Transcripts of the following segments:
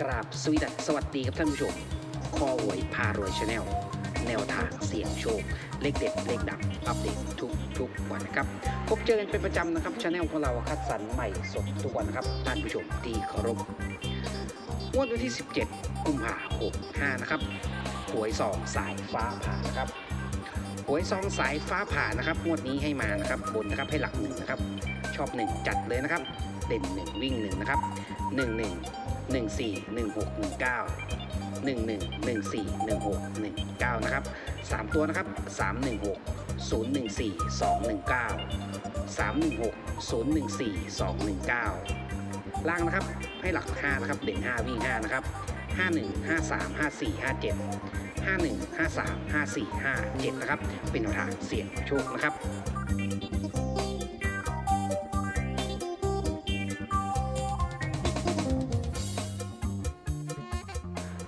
กราบสวีดัสสวัสดีครับท่านผู้ชมคอหวยพารวยชาแนลแนวทางเสี่ยงโชค เลขเด็ด เลขดังอัปเดตทุกทุกวันนะครับ พบเจอกันเป็นประจำนะครับชาแนลของเราคัดสรรใหม่สดทุกวันนะครับท่านผู้ชมที่เคารพงวดวันที่ 17 กุมภาพันธ์65นะครับหวยสองสายฟ้าผ่านะครับหวยซองสายฟ้าผ่านะครับงวดนี้ให้มานะครับบนนะครับให้หลักหนึ่งนะครับ ชอบหนึ่งจัดเลยนะครับเด่นหนึ่งวิ่งหนึ่งนะครับหนึ่งหนึ่ง หนึ่งสี่หนึ่งหกหนึ่งเก้าหนึ่งหนึ่งหนึ่งสี่หนึ่งหกหนึ่งเก้านะครับสามตัวนะครับสามหนึ่งหกศูนย์หนึ่งสี่สองหนึ่งเก้าสามหนึ่งหกศูนย์หนึ่งสี่สองหนึ่งเก้าล่างนะครับให้หลักห้านะครับ เด่นห้าวิ่งห้านะครับห้าหนึ่งห้าสามห้าสี่ห้าเจ็ดห้าหนึ่งห้าสามห้าสี่ห้าเจ็ดนะครับ เป็นแนวทางเสี่ยงโชคนะครับ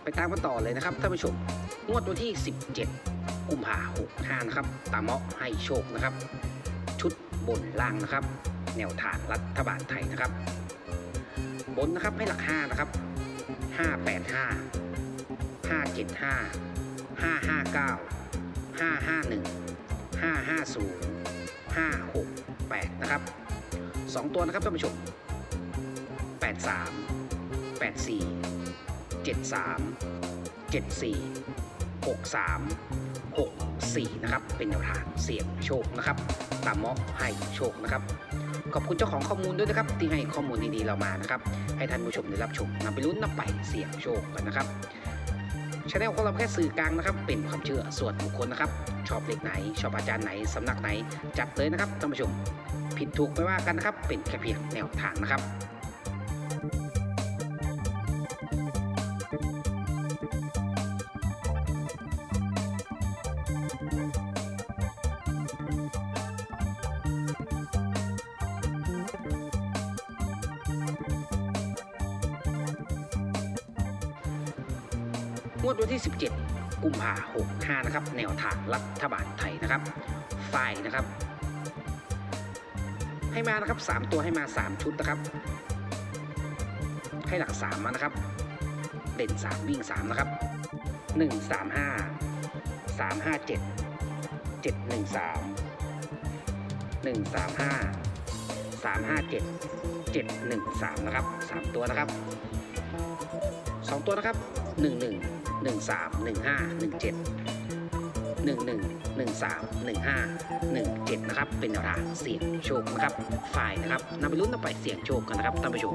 ไปตามกันต่อเลยนะครับท่านผู้ชม งวดวันที่ 17 กุมภาหกห้านะครับตาเมาะให้โชคนะครับ ชุดบนล่างนะครับ แนวทางรัฐบาลไทยนะครับ บนนะครับให้หลัก 5 นะครับ 585 575 559 551 550 568 นะครับ 2 ตัวนะครับท่านผู้ชม 83 84 73 74 63 64 นะครับ เป็นแนวทางเสี่ยงโชคนะครับ ตามเมาะให้โชคนะครับ ขอบคุณเจ้าของข้อมูลด้วยนะครับ ที่ให้ข้อมูลดีๆเรามานะครับ ให้ท่านผู้ชมได้รับชมนำไปลุ้นนำไปเสี่ยงโชคกันนะครับชาแนลของเราแค่สื่อกลางนะครับ เป็นความเชื่อส่วนบุคคลนะครับ ชอบเลขไหน ชอบอาจารย์ไหน สำนักไหน จัดเลยนะครับท่านผู้ชม ผิดถูกไม่ว่ากันนะครับ เป็นแค่เพียงแนวทางนะครับ วดวันที่ 17 กุมภาหกห้านะครับ แนวทางรัฐบาลไทยนะครับ ฝ่ายนะครับ ให้มานะครับ 3 ตัวให้มา 3 ชุดนะครับ ให้หลัก 3 มานะครับ เด่น 3 วิ่ง 3 นะครับ 1 3 5 3 5 7 7 1 3 1 3 5 3 5 7 7 1 3 นะครับ 3 ตัวนะครับ 2 ตัวนะครับ 1 1 1 3 1 5 1 7 1 1 1 3 1 5 1 7 นะครับ เป็นแนวทางเสี่ยงโชคนะครับ ฝ่ายนะครับนำไปลุ้นนำไปเสี่ยงโชคกันนะครับท่านผู้ชม